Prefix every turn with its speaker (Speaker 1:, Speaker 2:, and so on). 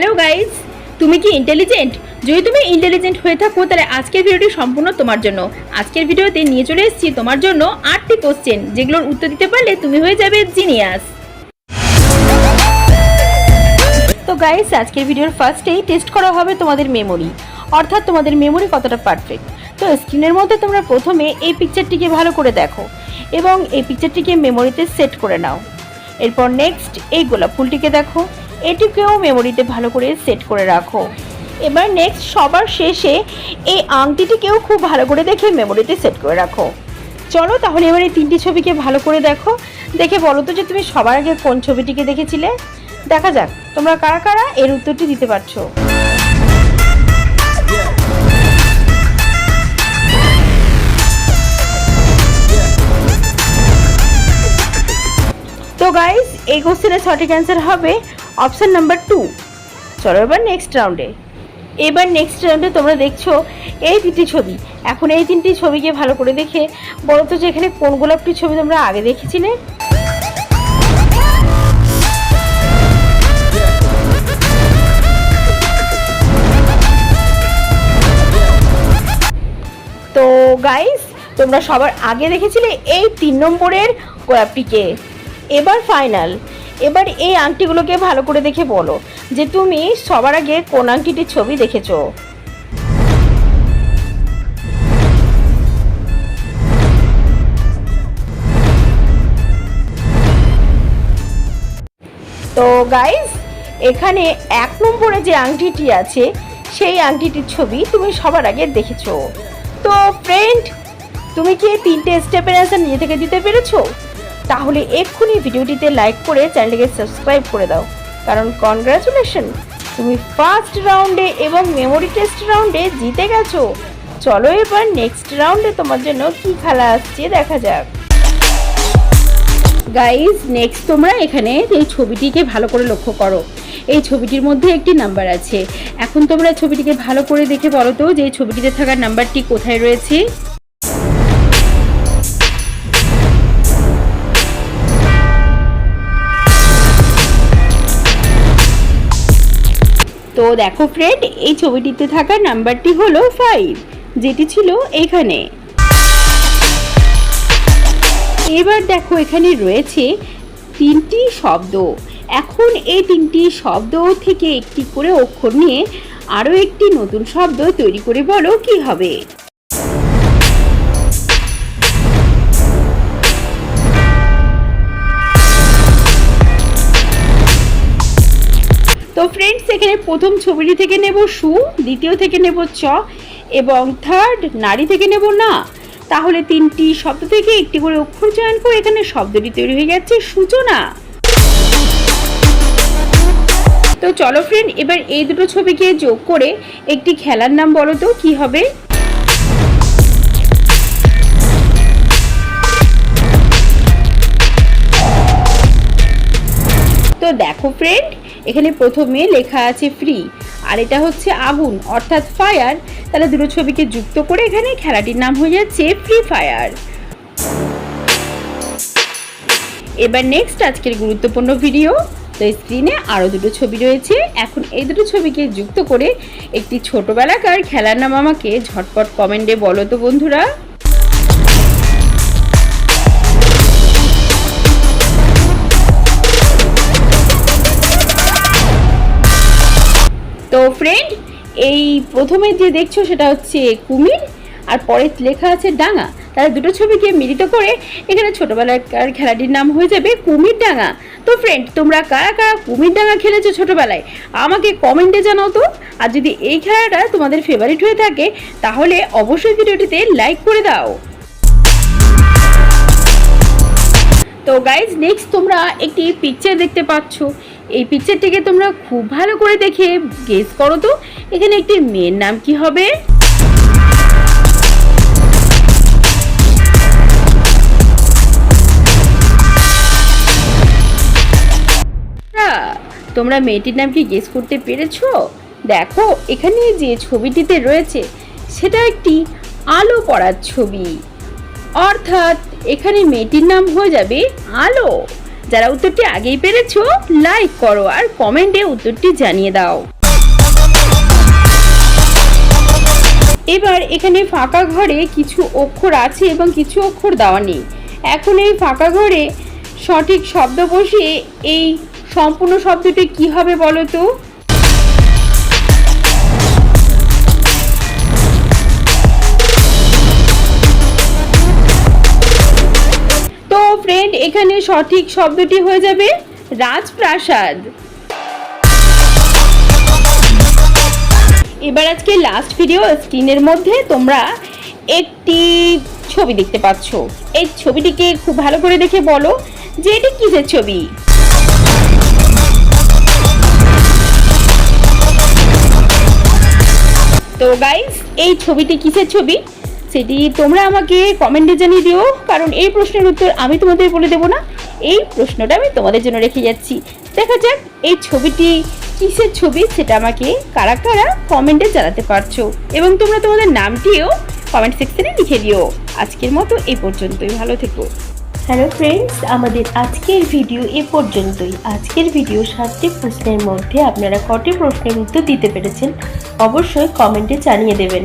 Speaker 1: Hello guys তুমি কি intelligent যদি তুমি ইন্টেলিজেন্ট হয়ে থাকো, তাহলে আজকের ভিডিওটি সম্পূর্ণ তোমার জন্য। আজকের ভিডিওতে নিয়ে চলে এসেছি তোমার জন্য আটটি কোশ্চেন যেগুলোর উত্তর দিতে পারলে তুমি হয়ে যাবে জিনিয়াস তো গাইস আজকের ভিডিওর ফার্স্টেই টেস্ট করা হবে তোমাদের মেমোরি অর্থাৎ তোমাদের মেমোরি কতটা পারফেক্ট তো স্ক্রিনের মধ্যে তোমরা প্রথমে এই পিকচারটিকে ভালো করে দেখো এবং এই পিকচারটিকে মেমোরিতে সেট করে নাও। এরপর নেক্সট এই গোলাপ ফুলটিকে দেখো। এটিকেও মেমোরিতে ভালো করে সেট করে রাখো। এবার নেক্সট সবার শেষে এই আংটিটিকেও খুব ভালো করে দেখে মেমোরিতে সেট করে রাখো। চলো তাহলে এবার এই তিনটি ছবিকে ভালো করে দেখো। দেখে বলো তো যে তুমি সবার আগে কোন ছবিটিকে দেখেছিলে? দেখা যাক, তোমরা কারা কারা? এর উত্তরটি দিতে পারছ। তো গাইস এই কোশ্চেনের সঠিক অ্যান্সার হবে অপশন নাম্বার টু চলো এবার নেক্সট রাউন্ডে এবার নেক্সট রাউন্ডে তোমরা দেখছ এই তিনটি ছবি। এখন এই তিনটি ছবিকে ভালো করে দেখে বলো তো যে এখানে কোন গোলাপটির ছবি তোমরা আগে দেখেছিলে? তো গাইস তোমরা সবার আগে দেখেছিলে এই তিন নম্বরের গোলাপটিকে। এবার ফাইনাল এবার এই আংটিগুলোকে ভালো করে দেখে বলো যে তুমি সবার আগে কোন আংটিটির ছবি দেখেছ। তো গাইস এখানে এক নম্বরে যে আংটিটি আছে, সেই আংটিটির ছবি তুমি সবার আগে দেখেছ। তো ফ্রেন্ড তুমি কি তিনটে স্টেপের অ্যান্সার নিজে থেকে দিতে পেরেছ? তাহলে এক্ষুনি ভিডিওটিতে লাইক করে চ্যানেলটিকে সাবস্ক্রাইব করে দাও। কারণ কনগ্রাচুলেশন তুমি ফার্স্ট রাউন্ডে এবং মেমোরি টেস্ট রাউন্ডে জিতে গেছো। চলো এবার নেক্সট রাউন্ডে তোমার জন্য কি খেলা আসছে দেখা যাক। গাইজ নেক্সট তোমরা এখানে এই ছবিটিকে ভালো করে লক্ষ্য করো। এই ছবিটির মধ্যে একটি নাম্বার আছে। এখন তোমরা ছবিটিকে ভালো করে দেখে বলো তো যে এই ছবিটিতে থাকা নাম্বারটি কোথায় রয়েছে? তো দেখো ফ্রেন্ড এই ছবিটিতে থাকা নাম্বারটি হলো ফাইভ যেটি ছিল এখানে। এবার দেখো এখানে রয়েছে তিনটি শব্দ। এখন এই তিনটি শব্দ থেকে একটি করে অক্ষর নিয়ে আরও একটি নতুন শব্দ তৈরি করে বলো কি হবে। তো ফ্রেন্ডস এখানে প্রথম ছবিটি থেকে নেব সু, দ্বিতীয় থেকে নেব চ, এবং থার্ড নারী থেকে নেব না। তাহলে তিনটি শব্দ থেকে একটি করে অক্ষর চয়ন করে এখানে শব্দটি তৈরি হয়ে যাচ্ছে সূচনা। তো চলো ফ্রেন্ড এবার এই দুটো ছবিকে যোগ করে একটি খেলার নাম বলো তো, কি হবে? তো দেখো ফ্রেন্ড এখানে প্রথমে লেখা আছে ফ্রি আর এটা হচ্ছে আগুন, অর্থাৎ ফায়ার তাহলে দুটো ছবিকে যুক্ত করে এখানে খেলাটির নাম হয়ে যাচ্ছে ফ্রি ফায়ার এবার নেক্সট আজকের গুরুত্বপূর্ণ ভিডিও তো স্ক্রিনে আরও দুটো ছবি রয়েছে। এখন এই দুটো ছবিকে যুক্ত করে একটি ছোটবেলাকার খেলার নাম আমাকে ঝটপট কমেন্টে বলো তো বন্ধুরা। তো ফ্রেন্ড এই প্রথমে যে দেখছ সেটা হচ্ছে কুমির, আর পরে লেখা আছে ডাঙা। তাহলে দুটো ছবিকে মিলিত করে এখানে ছোটবেলাকার খেলাটির নাম হয়ে যাবে কুমির ডাঙা। তো ফ্রেন্ড তোমরা কারা কারা কুমির ডাঙা খেলেছো ছোটোবেলায়? আমাকে কমেন্টে জানাও তো। আর যদি এই খেলাটা তোমাদের ফেভারিট হয়ে থাকে, তাহলে অবশ্যই ভিডিওটিতে লাইক করে দাও। তো গাইজ নেক্সট তোমরা একটি পিকচার দেখতে পাচ্ছ। এই পিকচারটিকে তোমরা খুব ভালো করে দেখে গেস করো তো। এখানে একটি মেয়ের নাম কি হবে? তোমরা মেয়েটির নাম কি গেস করতে পেরেছ? দেখো, এখানে যে ছবিটিতে রয়েছে, সেটা একটি আলো পড়ার ছবি। অর্থাৎ এখানে মেয়েটির নাম হয়ে যাবে আলো। যারা উত্তরটি আগেই পেরেছ লাইক করো আর কমেন্টে উত্তরটি জানিয়ে দাও। এবার এখানে ফাঁকা ঘরে কিছু অক্ষর আছে এবং কিছু অক্ষর দেওয়া নেই। এখন এই ফাঁকা ঘরে সঠিক শব্দ বসিয়ে এই সম্পূর্ণ শব্দটি কি হবে বলো তো? ফ্রেন্ড এখানে সঠিক শব্দটি হয়ে যাবে রাজপ্রাসাদ। এবার আজকে লাস্ট ভিডিও স্ক্রিনের মধ্যে তোমরা একটি ছবি দেখতে পাচ্ছ। এই ছবিটিকে খুব ভালো করে দেখে বলো যে এটি কিসের ছবি? তো গাইস এই ছবিটি কিসের ছবি? সেটি তোমরা আমাকে কমেন্টে জানিয়ে দিও, কারণ এই প্রশ্নের উত্তর আমি তোমাদের বলে দেবো না। এই প্রশ্নটা আমি তোমাদের জন্য রেখে যাচ্ছি। দেখা যাক এই ছবিটি কিসের ছবি সেটা আমাকে কারা কারা কমেন্টে জানাতে পারছ। এবং তোমরা তোমাদের নামটিও কমেন্ট সেকশনে লিখে দিও। আজকের মতো এই পর্যন্তই, ভালো থেকো।
Speaker 2: হ্যালো ফ্রেন্ডস আমাদের আজকের ভিডিও এ পর্যন্তই। আজকের ভিডিও সাতটি প্রশ্নের মধ্যে আপনারা কটি প্রশ্নের উত্তর দিতে পেরেছেন, অবশ্যই কমেন্টে জানিয়ে দেবেন।